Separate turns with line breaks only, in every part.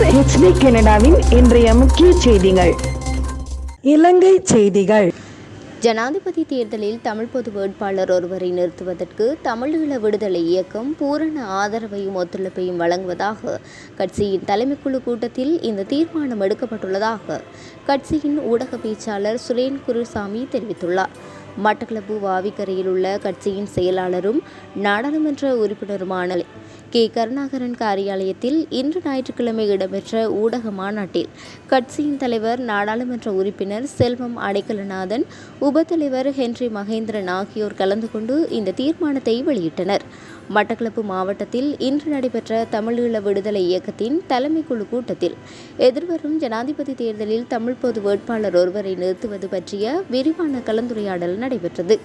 செய்தியாளர் ஹெச்டி கனடாவின் இன்றைய முக்கிய செய்திகள். இலங்கை செய்திகள்.
ஜனாதிபதி தேர்தலில் தமிழ் பொது வேட்பாளர் ஒருவரை நிறுத்துவதற்கு தமிழீழ விடுதலை இயக்கம் பூரண ஆதரவையும் ஒத்துழைப்பையும் வழங்குவதாக கட்சியின் தலைமைக்குழு கூட்டத்தில் இந்த தீர்மானம் எடுக்கப்பட்டுள்ளதாக கட்சியின் ஊடக பேச்சாளர் சுரேன் குருசாமி தெரிவித்துள்ளார். மட்டக்களப்பு வாவிக்கரையில் உள்ள கட்சியின் செயலாளரும் நாடாளுமன்ற உறுப்பினருமான கே. கருணாகரன் காரியாலயத்தில் இன்று ஞாயிற்றுக்கிழமை இடம்பெற்ற ஊடக மாநாட்டில் கட்சியின் தலைவர் நாடாளுமன்ற உறுப்பினர் செல்வம் அடைக்கலநாதன் உபத்தலைவர் ஹென்றி மகேந்திரன் ஆகியோர் கலந்து கொண்டு இந்த தீர்மானத்தை வெளியிட்டனர். மட்டக்களப்பு மாவட்டத்தில் இன்று நடைபெற்ற தமிழீழ விடுதலை இயக்கத்தின் தலைமை குழு கூட்டத்தில் எதிர்வரும் ஜனாதிபதி தேர்தலில் தமிழ் பொது வேட்பாளர் ஒருவரை நிறுத்துவது பற்றிய விரிவான கலந்துரையாடல் நடைபெற்றது.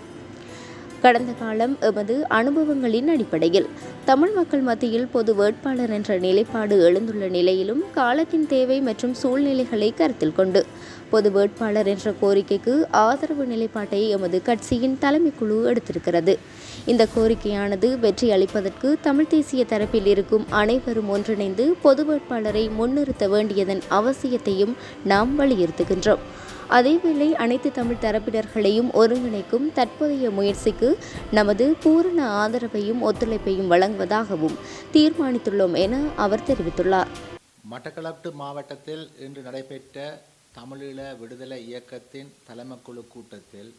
கடந்த காலம் எமது அனுபவங்களின் அடிப்படையில். தமிழ் மக்கள் மத்தியில் பொது வேட்பாளர் என்ற நிலைப்பாடு எழுந்துள்ள நிலையிலும் காலத்தின் தேவை மற்றும் சூழ்நிலைகளை கருத்தில் கொண்டு பொது வேட்பாளர் என்ற கோரிக்கைக்கு ஆதரவு நிலைப்பாட்டை எமது கட்சியின் தலைமைக்குழு எடுத்திருக்கிறது. இந்த கோரிக்கையானது வெற்றியளிப்பதற்கு தமிழ் தேசிய தரப்பில் இருக்கும் அனைவரும் ஒன்றிணைந்து பொது வேட்பாளரை முன்னிறுத்த வேண்டியதன் அவசியத்தையும் நாம் வலியுறுத்துகின்றோம். அதேவேளை அனைத்து தமிழ் தரப்பினர்களையும் ஒருங்கிணைக்கும் தற்போதைய முயற்சிக்கு நமது பூரண ஆதரவையும் ஒத்துழைப்பையும் வழங்குவதாகவும் தீர்மானித்துள்ளோம் என அவர் தெரிவித்துள்ளார்.
மட்டக்களப்பு மாவட்டத்தில் இன்று நடைபெற்ற தமிழீழ விடுதலை இயக்கத்தின் தலைமைக்குழு கூட்டத்தில்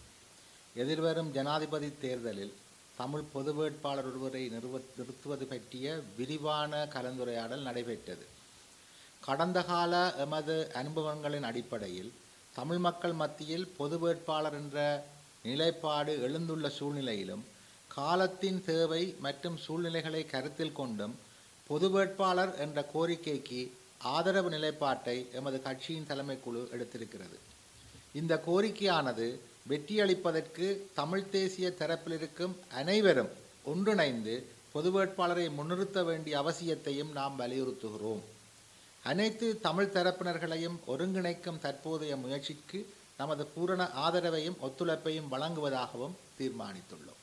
எதிர்வரும் ஜனாதிபதி தேர்தலில் தமிழ் பொது வேட்பாளர் ஒருவரை நிறுவ நிறுத்துவது பற்றிய விரிவான கலந்துரையாடல் நடைபெற்றது. கடந்த கால எமது அனுபவங்களின் அடிப்படையில் தமிழ் மக்கள் மத்தியில் பொது வேட்பாளர் என்ற நிலைப்பாடு எழுந்துள்ள சூழ்நிலையிலும் காலத்தின் தேவை மற்றும் சூழ்நிலைகளை கருத்தில் கொண்டும் பொது வேட்பாளர் என்ற கோரிக்கைக்கு ஆதரவு நிலைப்பாட்டை எமது கட்சியின் தலைமைக்குழு எடுத்திருக்கிறது. இந்த கோரிக்கையானது வெற்றியளிப்பதற்கு தமிழ் தேசிய தரப்பில் இருக்கும் அனைவரும் ஒன்றிணைந்து பொது வேட்பாளரை முன்னிறுத்த வேண்டிய அவசியத்தையும் நாம் வலியுறுத்துகிறோம். அனைத்து தமிழ் தரப்பினர்களையும் ஒருங்கிணைக்கும் தற்போதைய முயற்சிக்கு நமது பூரண ஆதரவையும் ஒத்துழைப்பையும் வழங்குவதாகவும் தீர்மானித்துள்ளோம்.